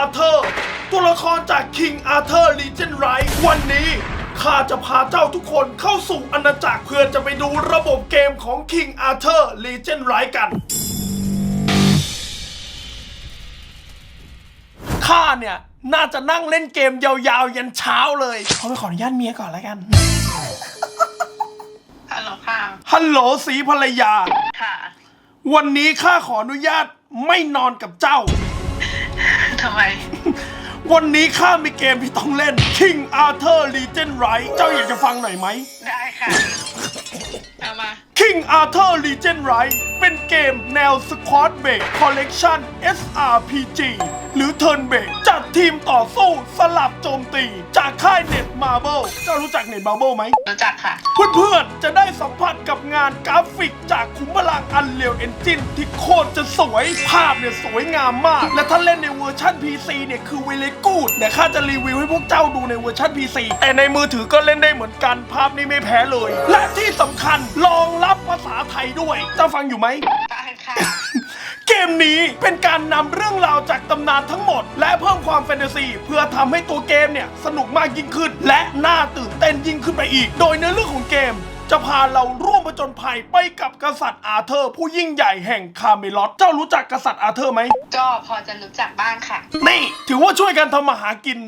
Arthur ตัวละครจาก King Arthur Legend Rise วันนี้ข้าจะพาเจ้าทุกคนเข้าสู่อาณาจักรเพื่อจะไปดูระบบเกมของ King Arthur Legend Rise กัน ข้าเนี่ย น่าจะนั่งเล่นเกมยาวๆ ยันเช้าเลยเขาไปขออนุญาตเมียก่อนแล้วกัน ฮัลโหลค่ะ ฮัลโหลสีภรรยา ค่ะ วันนี้ข้าขออนุญาตไม่นอนกับเจ้า ทำไม วันนี้ข้ามีเกมที่ต้องเล่น King Arthur Legend Rise เจ้าอยากจะฟังหน่อยไหม ได้ค่ะ เอามา King Arthur Legend Rise เป็นเกมแนว Squad Based Collection SRPG หรือ Turn Based จัดทีมต่อสู้สลับโจมตี จากค่ายเน็ตมาร์เบลเจ้ารู้จักเน็ตมาร์เบลไหม รู้จักค่ะ เพื่อนๆ จะได้สัมผัสกับงานกราฟิกจากคุ้มพลัง Unreal Engine ที่โคตรจะสวย ภาพเนี่ยสวยงามมาก และถ้าเล่นในเวอร์ชัน PC เนี่ยคือเวลกูดเดี๋ยวข้าจะรีวิวให้พวกเจ้าดูในเวอร์ชัน PC แต่ในมือถือก็เล่นได้เหมือนกัน ภาพนี่ไม่แพ้เลย และที่สำคัญรองรับภาษาไทยด้วยเจ้าฟังอยู่ไหม ได้ค่ะ เกมนี้เป็นการนำเรื่องราวจากตำนานทั้งหมด และเพิ่มความแฟนตาซี เพื่อทำให้ตัวเกมเนี่ย สนุกมากยิ่งขึ้น และน่าตื่นเต้นยิ่งขึ้นไปอีก โดยเนื้อเรื่องของเกม จะพาเราร่วมผจญภัยไปกับกษัตริย์อาเธอร์ ผู้ยิ่งใหญ่แห่งคาเมลอตเจ้ารู้จักกษัตริย์อาเธอร์ไหมก็พอจะรู้จักบ้างค่ะ นี่ ถือว่าช่วยกันทำมาหากิน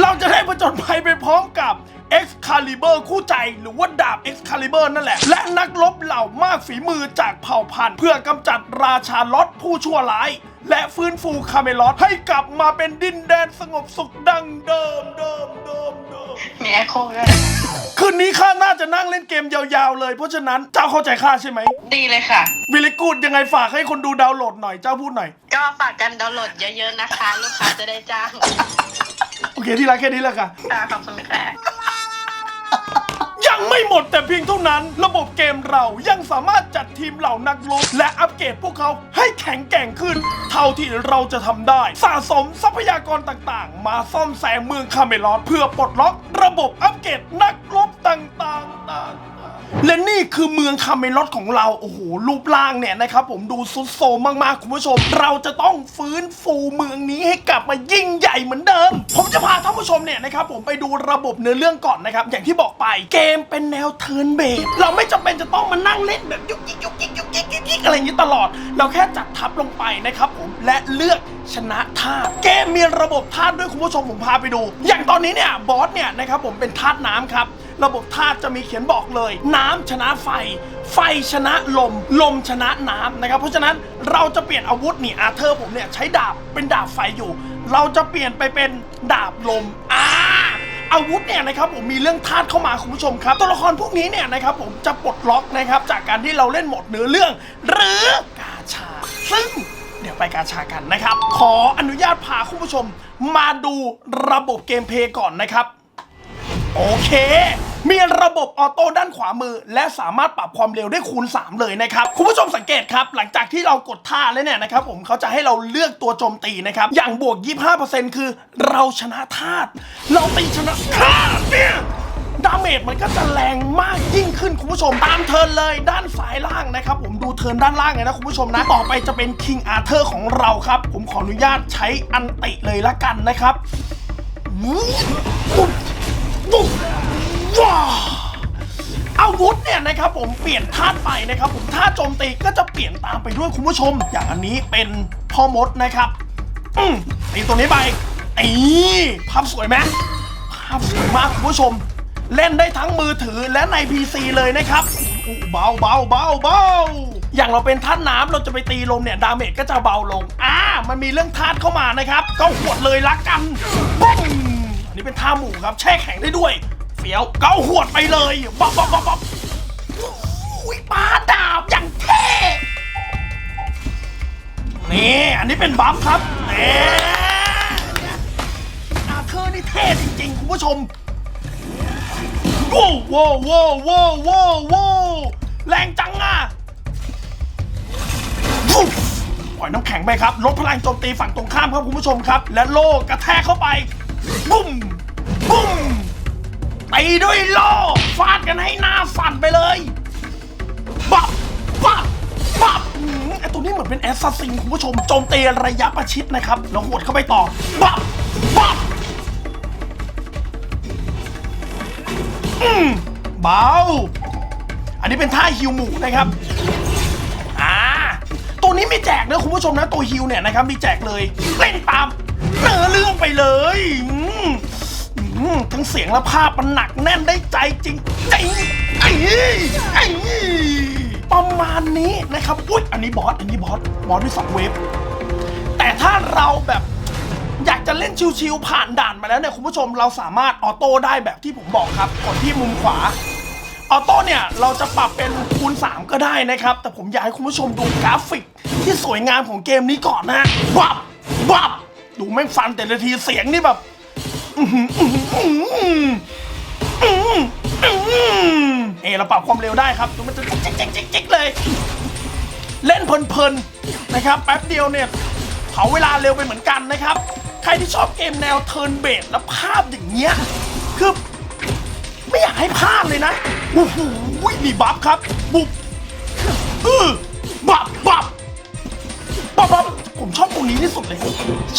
เราจะได้ผจญภัยไปพร้อมกับ Excalibur คู่ใจหรือว่าดาบ Excalibur นั่นแหละ และนักรบเหล่ามากฝีมือจากเผ่าพันธุ์ เพื่อกำจัดราชาลอตผู้ชั่วร้าย และฟื้นฟูคาเมลอตให้กลับมาเป็นดินแดนสงบสุขดังเดิมเดิมเดิมเดิม มีแอคโคด้วยคืนนี้ข้าน่าจะนั่งเล่นเกมยาวๆเลย เพราะฉะนั้นเจ้าเข้าใจข้าใช่ไหมดีเลยค่ะ วิลิกูดยังไงฝากให้คนดูดาวน์โหลดหน่อยเจ้าพูดหน่อย ก็ฝากกันดาวน์โหลดเยอะๆนะคะ ลูกค้าจะได้จ้างโอเคที่รักแค่นี้แหละค่ะ ค่ะขอบคุณค่ะ ยังไม่หมดแต่เพียงเท่านั้น ระบบเกมเรายังสามารถจัดทีมเหล่านักรบและอัปเกรดพวกเขาให้แข็งแกร่งขึ้น เท่าที่เราจะทำได้ สะสมทรัพยากรต่างๆ มาซ่อมแซมเมืองคาเมลอดเพื่อปลดล็อก ระบบอัปเกรดนักรบต่างๆ และนี่คือเมืองคาเมลอดของเรา โอ้โห รูปร่างเนี่ยนะครับผมดูซุดโซมมากๆ คุณผู้ชม เราจะต้องฟื้นฟูเมืองนี้ให้กลับมายิ่งใหญ่เหมือนเดิม ผมจะพาท่านผู้ชมเนี่ยนะครับผมไปดูระบบเนื้อเรื่องก่อนนะครับ อย่างที่บอกไปเกมเป็นแนวเทิร์นเบสเราไม่จำเป็นจะต้องมานั่งเล่นแบบยุกยิกยุกยิกยุกยิกยุกยิกอะไรอย่างนี้ตลอด เราแค่จัดทับลงไปนะครับผมและเลือก ชนะธาตุเกมมีระบบธาตุด้วยคุณผู้ชมผมพาไปดู อย่างตอนนี้เนี่ยบอสเนี่ยนะครับผมเป็นธาตุน้ำครับ ระบบธาตุจะมีเขียนบอกเลย น้ำชนะไฟ ไฟชนะลม ลมชนะน้ำนะครับ เพราะฉะนั้นเราจะเปลี่ยนอาวุธนี่อาเธอร์ผมเนี่ยใช้ดาบเป็นดาบไฟอยู่ เราจะเปลี่ยนไปเป็นดาบลมอ่าอาวุธเนี่ยนะครับผมมีเรื่องธาตุเข้ามาคุณผู้ชมครับ ตัวละครพวกนี้เนี่ยนะครับผมจะปลดล็อกนะครับจากการที่เราเล่นหมดเนื้อเรื่อง หรือกาชาซึ่ง เดี๋ยวไปกาชากันนะครับ ขออนุญาตพาคุณผู้ชม มาดูระบบเกมเพย์ก่อนนะครับ โอเค มีระบบออโต้ด้านขวามือ และสามารถปรับความเร็วได้คูณ 3 เลยนะครับ คุณผู้ชมสังเกตครับ หลังจากที่เรากดท่าแล้วเนี่ยนะครับ ผมเขาจะให้เราเลือกตัวโจมตีนะครับ อย่างบวก 25%คือเราชนะธาตุเราตีชนะธาตุเนี่ย ดาเมจมันก็จะแรงมากยิ่งขึ้นคุณผู้ชม ตามเทินเลยด้านซ้ายล่างนะครับ ผมดูเทิร์นด้านล่างเลยนะคุณผู้ชมนะ ต่อไปจะเป็น King Arthur ของเราครับ ผมขออนุญาตใช้อันติเลยละกันนะครับวู้วู้วู้ว้าอาวุธเนี่ยนะครับผมเปลี่ยนธาตุไปนะครับผมธาตุโจมตีก็จะเปลี่ยนตามไปด้วยคุณผู้ชม อย่างอันนี้เป็นพ่อมดนะครับ อืมตีตัวนี้ไปไอ้ภาพสวยไหมภาพสวยมากคุณผู้ชม เล่นได้ทั้งมือถือและใน PC เลยนะครับอู้เบาเบาเบาเบาอย่างเราเป็นธาตุน้ำเราจะไปตีลมเนี่ย ดาเมจก็จะเบาลง อ่า มันมีเรื่องธาตุเข้ามานะครับ ก็หวดเลยละกันปุ้งอันนี้เป็นท่าหมู่ครับ แช่แข็งได้ด้วย เฟี้ยวเกาหวดไปเลยบ๊อบบ๊อบบ๊อบบ๊อบอุ้ยปาดาบอย่างเท่นี่ อันนี้เป็นบัฟครับนี่อาเธอร์นี่เท่จริงๆ คุณผู้ชม โว้วโว้วโว้วโว้วโว้โว้แรงจังอะปล่อยน้ำแข็งไปครับ ลดพลังโจมตีฝั่งตรงข้ามครับคุณผู้ชมครับ และโล่กระแทกเข้าไป บุ้ม บุ้มตีด้วยโล่ฟาดกันให้หน้าสั่นไปเลยบับบับบับไอตัวนี้เหมือนเป็นแอสซัสซินคุณผู้ชมโจมตีระยะประชิดนะครับ แล้วหวดเข้าไปต่อบับบับ อืมเบา อันนี้เป็นท่าฮิวหมูนะครับ อ่า ตัวนี้มีแจกนะคุณผู้ชมนะ ตัวฮิวเนี่ยนะครับมีแจกเลยเล่นตามเนื้อเรื่องไปเลยอืมอืมทั้งเสียงและภาพมันหนักแน่นได้ใจจริงจริงไอ้ไอ้ประมาณนี้นะครับ อุ้ยอันนี้บอส อันนี้บอส บอสด้วยสองเวฟ แต่ถ้าเราแบบ อยากจะเล่นชิวๆผ่านด่านมาแล้วเนี่ยคุณผู้ชมเราสามารถออโต้ได้แบบที่ผมบอกครับกดที่มุมขวาออโต้เนี่ยเราจะปรับเป็นคูณ 3 ก็ได้นะครับ แต่ผมอยากให้คุณผู้ชมดูกราฟิก ที่สวยงามของเกมนี้ก่อนนะบับบับดูแม่งฟันแต่ละทีเสียงนี่แบบอื้ออเอเราปรับความเร็วได้ครับดูมันจะจิกจิ๊กจิ๊กจิ๊กเลย เล่นเพลินๆนะครับ แป๊บเดียวเนี่ยเผาเวลาเร็วไปเหมือนกันนะครับ ใครที่ชอบเกมแนวเทิร์นเบสแล้วภาพอย่างเงี้ยคือไม่อยากให้พลาดเลยนะโอ้โหมีบัฟครับ บุบเออบับบับบับบับ ผมชอบตรงนี้ที่สุดเลย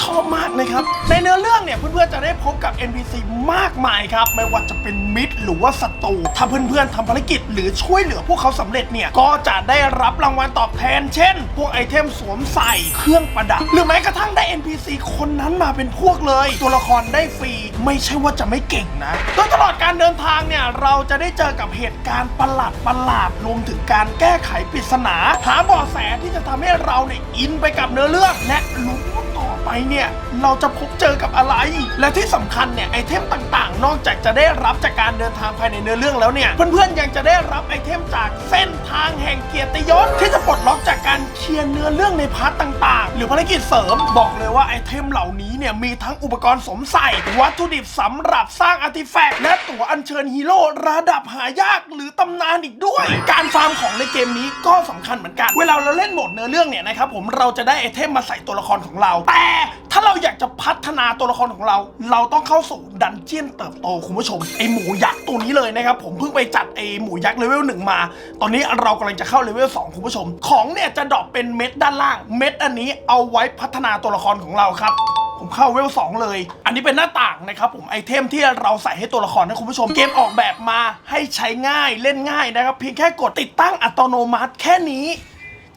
ชอบมากนะครับ ในเนื้อเรื่องเนี่ยเพื่อนๆจะได้พบกับ NPC มากมายครับ ไม่ว่าจะเป็นมิตรหรือว่าศัตรูถ้าเพื่อนๆทำภารกิจหรือช่วยเหลือพวกเขาสำเร็จเนี่ยก็จะได้รับรางวัลตอบแทน เช่น พวกไอเทมสวมใส่เครื่องประดับ หรือแม้กระทั่งได้ NPC คนนั้นมาเป็นพวกเลย ตัวละครได้ฟรีไม่ใช่ว่าจะไม่เก่งนะโดยตลอดการเดินทางเนี่ยเราจะได้เจอกับเหตุการณ์ประหลาดประหลาดรวมถึงการแก้ไขปริศนาหาเบาะแสที่จะทำให้เราเนี่ยอินไปกับเนื้อเรื่องและรู้ว่าต่อไปเนี่ยเราจะพบเจอกับอะไร และที่สำคัญเนี่ยไอเทมต่างๆ นอกจากจะได้รับจากการเดินทางภายในเนื้อเรื่องแล้วเนี่ย เพื่อนๆยังจะได้รับไอเทมจากเส้นทางแห่งเกียรติยศที่จะปลดล็อกจากการเคลียร์เนื้อเรื่องในพาร์ทต่างๆ หรือภารกิจเสริมบอกเลยว่าไอเทมเหล่านี้เนี่ยมีทั้งอุปกรณ์สวมใส่วัตถุดิบสำหรับสร้างอาร์ติแฟกต์และตั๋วอัญเชิญฮีโร่ระดับหายากหรือตำนานอีกด้วย การฟาร์มของในเกมนี้ก็สำคัญเหมือนกัน เวลาเราเล่นโหมดเนื้อเรื่องเนี่ยนะครับผมเราจะได้ไอเทมมาใส่ตัวละครของเรา แต่ถ้าเราอยากจะพัฒนาตัวละครของเรา เราต้องเข้าสู่ดันเจียนเติบโตคุณผู้ชมไอหมูยักษ์ตัวนี้เลยนะครับผมเพิ่งไปจัดไอหมูยักษ์เลเวลหนึ่งมา ตอนนี้เรากำลังจะเข้าเลเวล2คุณผู้ชม ของเนี่ยจะดรอปเป็นเม็ดด้านล่าง เม็ดอันนี้เอาไว้พัฒนาตัวละครของเราครับผมเข้าเวล2เลย อันนี้เป็นหน้าต่างนะครับผมไอเทมที่เราใส่ให้ตัวละครนะคุณผู้ชม เกมออกแบบมาให้ใช้ง่ายเล่นง่ายนะครับเพียงแค่กดติดตั้งอัตโนมัติแค่นี้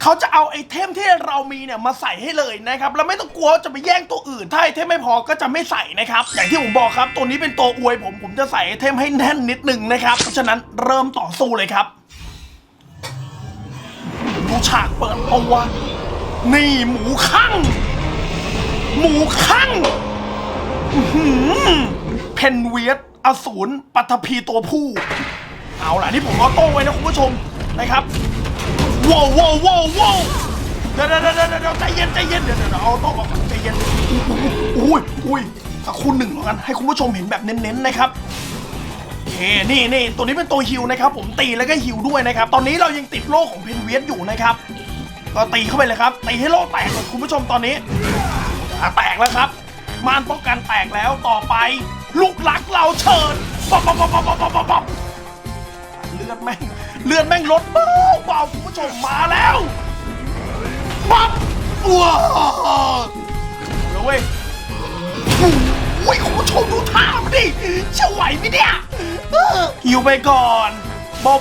เขาจะเอาไอเทมที่เรามีเนี่ยมาใส่ให้เลยนะครับแล้วไม่ต้องกลัวว่าจะไปแย่งตัวอื่น ถ้าไอเทมไม่พอก็จะไม่ใส่นะครับอย่างที่ผมบอกครับตัวนี้เป็นตัวอวยผมผมจะใส่ไอเทมให้แน่นนิดนึงนะครับเพราะฉะนั้นเริ่มต่อสู้เลยครับดูฉากเปิดตัวนี่หมูข้างหมูข้างเพนเวียสอสูรปัทภีตัวผู้ เอาล่ะ นี่ผมเอาโต้ไว้นะคุณผู้ชมนะครับ ว้าวว้าวว้าวว้าวเดี๋ยวเดี๋ยวเดี๋ยวเดี๋ยวใจเย็นใจเย็นเดี๋ยวเดี๋ยวเอาต๊ะออกก่อนใจเย็นอุ้ยอุ้ยสักคุณหนึ่งแล้วกันให้คุณผู้ชมเห็นแบบเน้นๆนะครับโอเคนี่นี่ตัวนี้เป็นตัวฮิวนะครับ ผมตีแล้วก็ฮิวด้วยนะครับ ตอนนี้เรายังติดโล่ของเพนเวียสอยู่นะครับก็ตีเข้าไปเลยครับตีให้โล่แตกเลยคุณผู้ชมตอนนี้อะแตกแล้วครับมานป้องกันแตกแล้วต่อไป ลูกหลักเราเชิญป๊อปป๊อปป๊อปป๊อปป๊อปป๊อปเลือดแม่ง เลือดแม่งลดเบาเบาคุณผู้ชมมาแล้วปั๊บว้าวแล้วเว้ยโอ้ยคุณผู้ชมดูท่ามันดิจะไหวไหมเนี่ยเออฮิวไปก่อน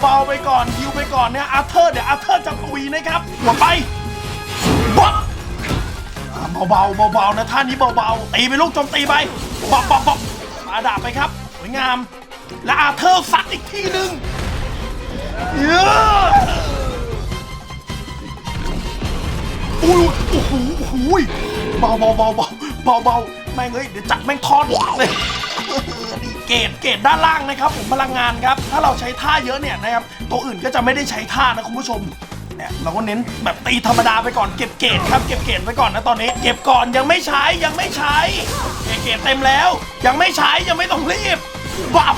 เบาๆไปก่อนฮิวไปก่อนเนี่ยอาเธอร์เดี๋ยวอาเธอร์จะตุยนะครับหัวไปปั๊บอ่าเบาๆเบาๆนะท่านี้เบาๆตีไปลูกโจมตีไปปั๊บปั๊บปั๊บมาดาบไปครับสวยงาม และอาเธอร์ซัดอีกทีหนึ่ง อุ้ยโอ้โหโอ้โหเบาเบาเบาเบาเบาเบาแม่งเอ้ยเดี๋ยวจัดแม่งทอดเลยนี่เกรดเกรดด้านล่างนะครับ ผมพลังงานครับ ถ้าเราใช้ท่าเยอะเนี่ยนะครับตัวอื่นก็จะไม่ได้ใช้ท่านะคุณผู้ชมเนี่ยเราก็เน้นแบบตีธรรมดาไปก่อนเก็บเกรดครับเก็บเกรดไว้ก่อนนะตอนนี้ เก็บก่อนยังไม่ใช้ยังไม่ใช้เกรดเกรดเต็มแล้ว ยังไม่ใช้ยังไม่ต้องรีบวับ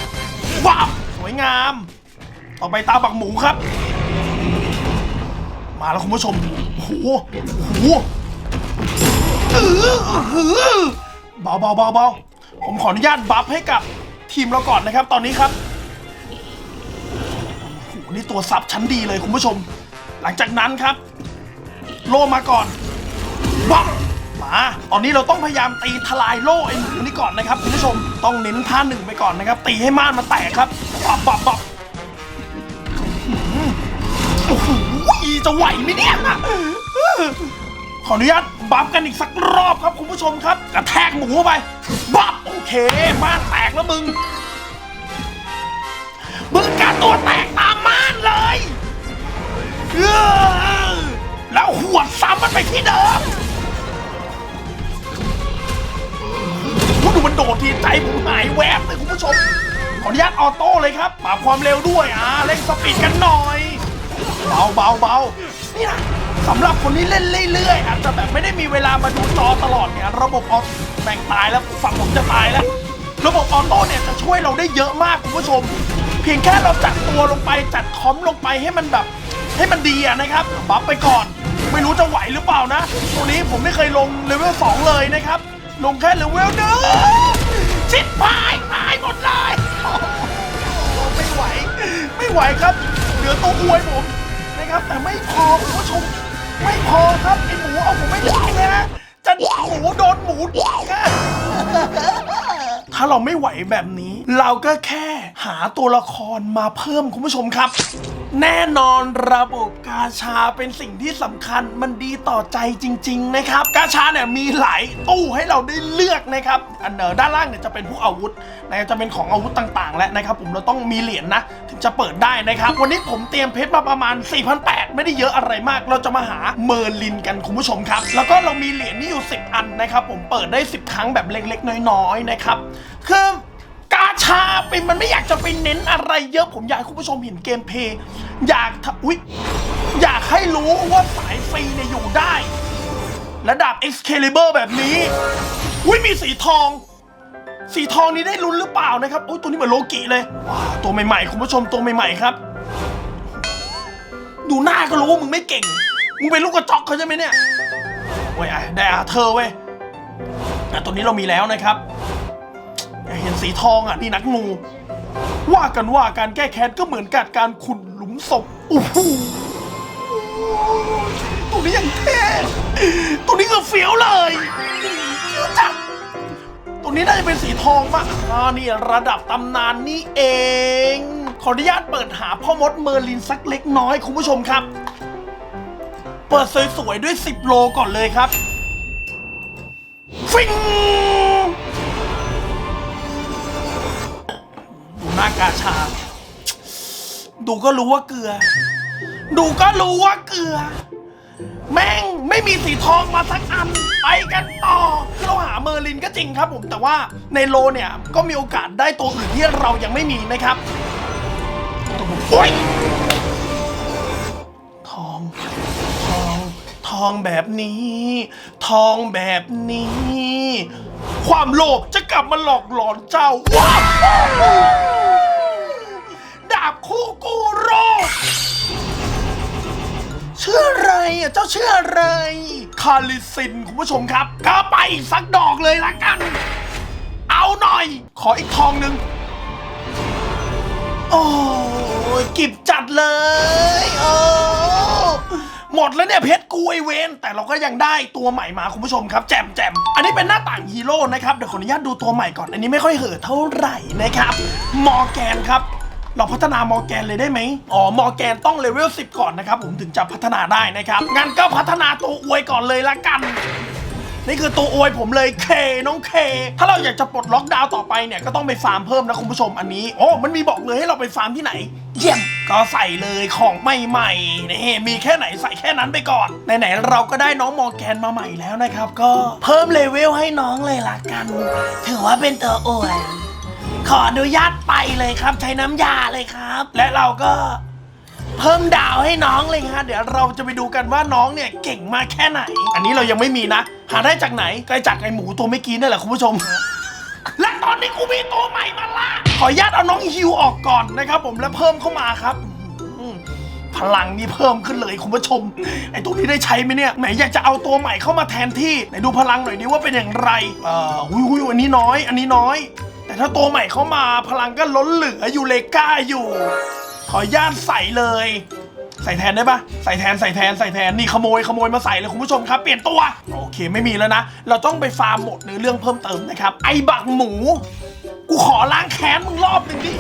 วับสวยงาม ต่อไปตาบักหมูครับ มาแล้วคุณผู้ชมโอ้โหโอ้โหเออเออเบาเบาเบาเบาผมขออนุญาตบัฟให้กับทีมเราก่อนนะครับ ตอนนี้ครับโอ้โหนี่ตัวซับชั้นดีเลยคุณผู้ชม หลังจากนั้นครับ โล่มาก่อนบับมาตอนนี้เราต้องพยายามตีทลายโล่ไอ้หมูนี่ก่อนนะครับคุณผู้ชม ต้องเน้นท่าหนึ่งไปก่อนนะครับ ตีให้ม่านมันแตกครับบับบับบับ จะไหวไหมเนี่ย ขออนุญาตบัฟกันอีกสักรอบครับคุณผู้ชมครับกระแทกหมูเข้าไปบัฟโอเคม่านแตกแล้วมึง มึงกัดตัวแตกตามม่านเลยเออแล้วหัวดซ้ำมันไปที่เดิมคุณดูมันโดดทีใจผมหายแวบเลยคุณผู้ชม ขออนุญาตออโต้เลยครับปรับความเร็วด้วยอ่าเร่งสปีดกันหน่อย เบาเบาเบาเนี่ยสำหรับคนที่เล่นเรื่อยๆอาจจะแบบไม่ได้มีเวลามาดูจอตลอดเนี่ยระบบออแบ่งตายแล้วฝั่งผมจะตายแล้ว ระบบออโต้เนี่ยจะช่วยเราได้เยอะมากคุณผู้ชม เพียงแค่เราจัดตัวลงไปจัดคอมลงไปให้มันแบบ ให้มันดีอะนะครับบัฟไปก่อน ไม่รู้จะไหวหรือเปล่านะ ตัวนี้ผมไม่เคยลงเลเวล2เลยนะครับ ลงแค่เลเวลหนึ่งชิดพายตายหมดเลยไม่ไหว ไม่ไหวครับเหลือตัวอวยผม นะครับ แต่ไม่พอคุณผู้ชมไม่พอครับไอหมูเอาผมไม่ได้นะจะหมูโดนหมูแค่ถ้าเราไม่ไหวแบบนี้ เราก็แค่หาตัวละครมาเพิ่มคุณผู้ชมครับ แน่นอนระบบกาชาเป็นสิ่งที่สำคัญมันดีต่อใจจริง ๆ นะครับ กาชาเนี่ยมีหลายตู้ให้เราได้เลือกนะครับ อันเนอด้านล่างเนี่ยจะเป็นพวกอาวุธนะจะเป็นของอาวุธต่างๆ และนะครับผมเราต้องมีเหรียญนะ ถึงจะเปิดได้นะครับ วันนี้ผมเตรียมเพชรมาประมาณ 4,800 ไม่ได้เยอะอะไรมาก เราจะมาหาเมอร์ลินกันคุณผู้ชมครับ แล้วก็เรามีเหรียญนี่อยู่ 10 อันนะครับผมเปิดได้ 10 ครั้งแบบเล็กๆ น้อยๆนะครับคือ ชาเป็นมันไม่อยากจะไปเน้นอะไรเยอะผมอยากให้คุณผู้ชมเห็นเกมเพย์อยากทะอุ๊ยอยากให้รู้ว่าสายฟรีเนี่ยอยู่ได้ ระดับ Excalibur แบบนี้อุ้ยมีสีทอง สีทองนี้ได้ลุ้นหรือเปล่านะครับอุ้ยตัวนี้เหมือนโลกิเลยว้าวตัวใหม่ๆคุณผู้ชมตัวใหม่ๆครับ ดูหน้าก็รู้ว่ามึงไม่เก่ง มึงเป็นลูกกระจอกเขาใช่ไหมเนี่ยเว้ยไอ้ได้อาเธอร์เว้ยแต่ตัวนี้เรามีแล้วนะครับ เห็นสีทองอะนี่นักงูว่ากันว่าการแก้แค้นก็เหมือนกับการขุดหลุมศพโอ้โหตัวนี้ยังเท่ตัวนี้ก็เฟี้ยวเลยเฟี้ยวจัดตัวนี้น่าจะเป็นสีทองมากอ่านี่ระดับตำนานนี่เอง ขออนุญาตเปิดหาพ่อมดเมอร์ลินสักเล็กน้อยคุณผู้ชมครับ เปิดสวยๆด้วย 10 โลก่อนเลยครับ ฟิง ดูหน้ากาชา ดูก็รู้ว่าเกลือ ดูก็รู้ว่าเกลือ แม่งไม่มีสีทองมาสักอัน ไปกันต่อคือเราหาเมอร์ลินก็จริงครับผม แต่ว่าในโลเนี่ย ก็มีโอกาสได้ตัวอื่นที่เรายังไม่มีนะครับโอ้ยทอง ทอง ทองแบบนี้ ทองแบบนี้ ความโลภจะกลับมาหลอกหลอนเจ้าว้าวดา คู่กูโรคชื่ออะไรอะเจ้าชื่ออะไร คาลิซินคุณผู้ชมครับก็ไปอีกสักดอกเลยละกัน เอาหน่อย ขออีกทองหนึ่งโอ้ยกิบจัดเลยโอ้หมดแล้วเนี่ยเพชรกูไอเวนแต่เราก็ยังได้ตัวใหม่มาคุณผู้ชมครับแจมแจมอันนี้เป็นหน้าต่างฮีโร่นะครับเดี๋ยวขออนุญาตดูตัวใหม่ก่อน อันนี้ไม่ค่อยเห่อเท่าไหร่นะครับมอร์แกนครับ เราพัฒนามอร์แกนเลยได้ไหมอ๋อมอร์แกนต้องเลเวล10 ก่อนนะครับ ผมถึงจะพัฒนาได้นะครับ งั้นก็พัฒนาตัวอวยก่อนเลยละกัน นี่คือตัวอวยผมเลยเคน้องเค ถ้าเราอยากจะปลดล็อกดาวน์ต่อไปเนี่ยก็ต้องไปฟาร์มเพิ่มนะคุณผู้ชมอันนี้โอ้มันมีบอกเลยให้เราไปฟาร์มที่ไหน เยี่ยมก็ใส่เลยของใหม่ๆนี่มีแค่ไหนใส่แค่นั้นไปก่อนไหนๆเราก็ได้น้องมอร์แกนมาใหม่แล้วนะครับ ก็เพิ่มเลเวลให้น้องเลยละกัน ถือว่าเป็นตัวอวย ขออนุญาตไปเลยครับ ใช้น้ำยาเลยครับ และเราก็เพิ่มดาวให้น้องเลยฮะเดี๋ยวเราจะไปดูกันว่าน้องเนี่ยเก่งมากแค่ไหน อันนี้เรายังไม่มีนะ หาได้จากไหนก็จากไอหมูตัวเมื่อกี้นั่นแหละคุณผู้ชม และตอนนี้กูมีตัวใหม่มาละขออนุญาตเอาน้องฮิวออกก่อนนะครับ ผมแล้วเพิ่มเข้ามาครับพลังนี่เพิ่มขึ้นเลยคุณผู้ชมไอตัวนี้ได้ใช้ไหมเนี่ยไหนอยากจะเอาตัวใหม่เข้ามาแทนที่ไหนดูพลังหน่อยดิว่าเป็นอย่างไรเอ่อหุยหุยอันนี้น้อย อันนี้น้อย แต่ถ้าตัวใหม่เข้ามาพลังก็ล้นเหลืออยู่เลก้าอยู่ ขออนุญาตใส่เลย ใส่แทนได้ปะใส่แทนใส่แทนใส่แทนนี่ขโมยขโมยมาใส่เลยคุณผู้ชมครับ เปลี่ยนตัว โอเคไม่มีแล้วนะ เราต้องไปฟาร์มหมดเนื้อเรื่องเพิ่มเติมนะครับ ไอ้บักหมู กูขอล้างแค้นมึงรอบหนึ่งดิ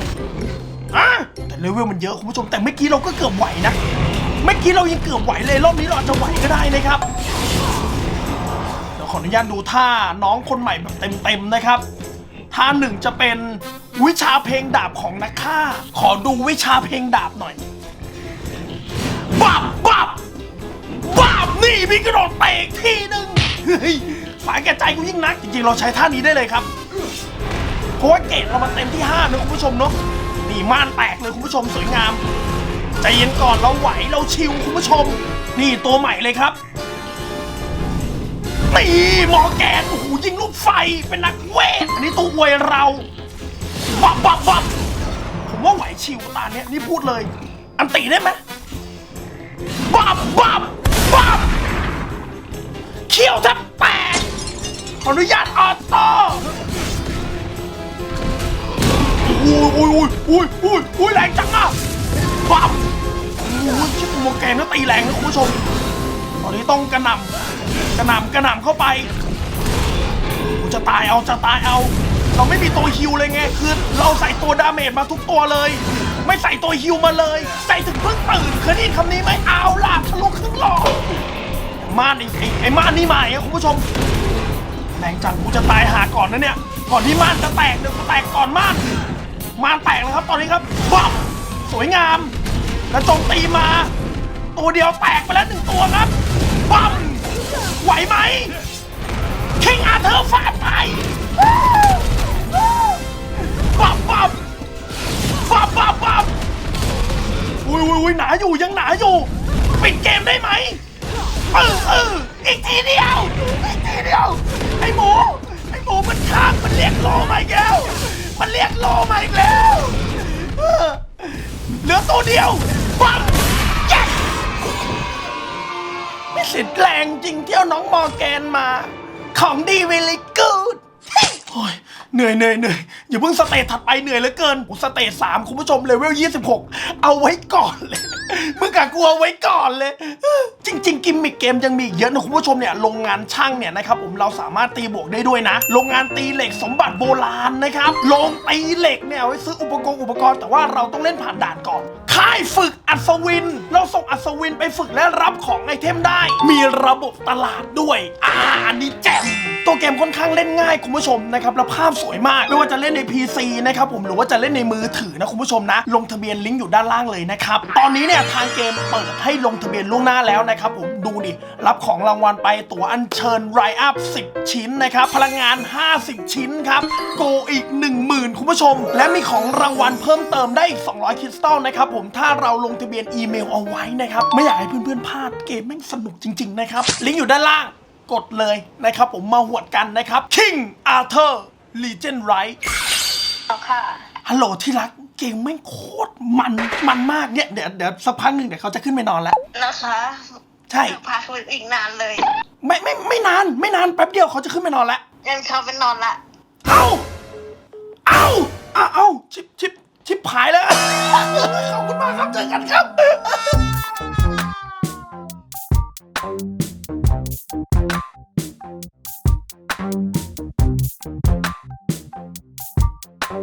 อะแต่เลเวลมันเยอะคุณผู้ชมแต่เมื่อกี้เราก็เกือบไหวนะเมื่อกี้เรายังเกือบไหวเลยรอบนี้เราอาจจะไหวก็ได้นะครับเดี๋ยวขออนุญาตดูท่าน้องคนใหม่แบบเต็มๆนะครับ ท่าหนึ่งจะเป็นวิชาเพลงดาบของนักฆ่า ขอดูวิชาเพลงดาบหน่อยบับบับบับนี่มีกระโดดเตะอีกทีหนึ่งเฮ้ยฝาแก่ใจกูยิ่งนัก จริงๆ เราใช้ท่านี้ได้เลยครับ เพราะว่าเกรดเรามาเต็มที่5นะคุณผู้ชมเนาะนี่ม่านแตกเลยคุณผู้ชมสวยงามใจเย็นก่อนเราไหวเราชิวคุณผู้ชม นี่ตัวใหม่เลยครับ นี่หมอแกนโอ้โหยิงลูกไฟเป็นนักเวทอันนี้ตัวอวยเราบับบับบับผมว่าไหวชิวตาเนี้ยนี่พูดเลย อันตีได้ไหมบับบับบับเขี้ยวแทบแตกขออนุญาตออโต้อุ้ยอุ้ยอุ้ยอุ้ยอุ้ยอุ้ยแรงจังอะบับโอ้ยชิบหมอแกนก็ตีแรงนะคุณผู้ชมตอนนี้ต้องกระหน่ำ กระหน่ำกระหน่ำเข้าไปกูจะตายเอาจะตายเอา เราไม่มีตัวฮิวเลยไงคือเราใส่ตัวดาเมจมาทุกตัวเลย ไม่ใส่ตัวฮิวมาเลย ใส่ถึงเพิ่งตื่นเคยได้ยินคำนี้ไหมเอาล่ะทะลุครึ่งหลอดม่านไอ้ไอ้ไอ้ม่านนี่มาอ่คุณผู้ชมแรงจังกูจะตายหาก่อนนะเนี่ย ก่อนที่ม่านจะแตกเดี๋ยวกูแตกก่อนม่านม่านแตกแล้วครับตอนนี้ครับบับสวยงาม แล้วโจมตีมา ตัวเดียวแตกไปแล้วหนึ่งตัวครับปั๊ม ไหวไหมคิงอาเธอร์ฟาดไปปั๊บปับปับปับปับอุ้ยอุ้ยอุ้ยหนาอยู่ยังหนาอยู่ ปิดเกมได้ไหมเออเอออีกทีเดียวอีกทีเดียวไอ้หมูไอ้หมูมันข้างมันเรียกโลมาอีกแล้ว มันเรียกโลมาอีกแล้วเหลือตัวเดียว สิทธิ์แรงจริงเที่ยวน้องมอร์แกนมา ของดีเวลิกูดโอ้ยเหนื่อยเหนื่อยเหนื่อยอย่าเพิ่งสเตจถัดไปเหนื่อยเหลือเกินโอ้สเตจสามคุณผู้ชมเลเวล26 เอาไว้ก่อนเลยมึงกะกลัวไว้ก่อนเลย จริง ๆ กิมมิกเกมยังมีอีกเยอะนะคุณผู้ชมเนี่ยโรงงานช่างเนี่ยนะครับผมเราสามารถตีบวกได้ด้วยนะ โรงงานตีเหล็กสมบัติโบราณนะครับโรงตีเหล็กเนี่ยไว้ซื้ออุปกรณ์อุปกรณ์แต่ว่าเราต้องเล่นผ่านด่านก่อน ค่ายฝึกอัศวิน เราส่งอัศวินไปฝึกและรับของไอเทมได้ มีระบบตลาดด้วยอ่าอันนี้แจ่มตัวเกมค่อนข้างเล่นง่ายคุณผู้ชมนะครับแล้วภาพสวยมาก ไม่ว่าจะเล่นใน PC นะครับผมหรือว่าจะเล่นในมือถือนะคุณผู้ชมนะ ลงทะเบียนลิงก์อยู่ด้านล่างเลยนะครับ ตอนนี้เนี่ยทางเกมเปิดให้ลงทะเบียนล่วงหน้าแล้วนะครับผมดูดิรับของรางวัลไปตั๋วอัญเชิญไรอัพ 10 ชิ้นนะครับพลังงาน 50 ชิ้นครับโกอีก 10,000 คุณผู้ชม และมีของรางวัลเพิ่มเติมได้อีก 200 คริสตัลนะครับผมถ้าเราลงทะเบียนอีเมลเอาไว้นะครับ ไม่อยากให้เพื่อนๆพลาดเกมแม่งสนุกจริง ๆ นะครับ ลิงก์อยู่ด้านล่างกดเลยนะครับผมมาหวดกันนะครับ King Arthur Legend Right เอาค่ะฮัลโหลที่รักเกมแม่งโคตรมันมันมากเนี่ยเดี๋ยวเดี๋ยวสักพักหนึ่งเดี๋ยวเขาจะขึ้นไปนอนแล้ว นะคะใช่พักอีกนานเลยไม่ไม่ไม่นาน ไม่นานแป๊บเดียวเขาจะขึ้นไปนอนแล้ว งั้นเขาไปนอนละ เอาเอาเอาเอาชิปชิป ชิบหายแล้ว ขอบคุณมากครับเจอกันครับ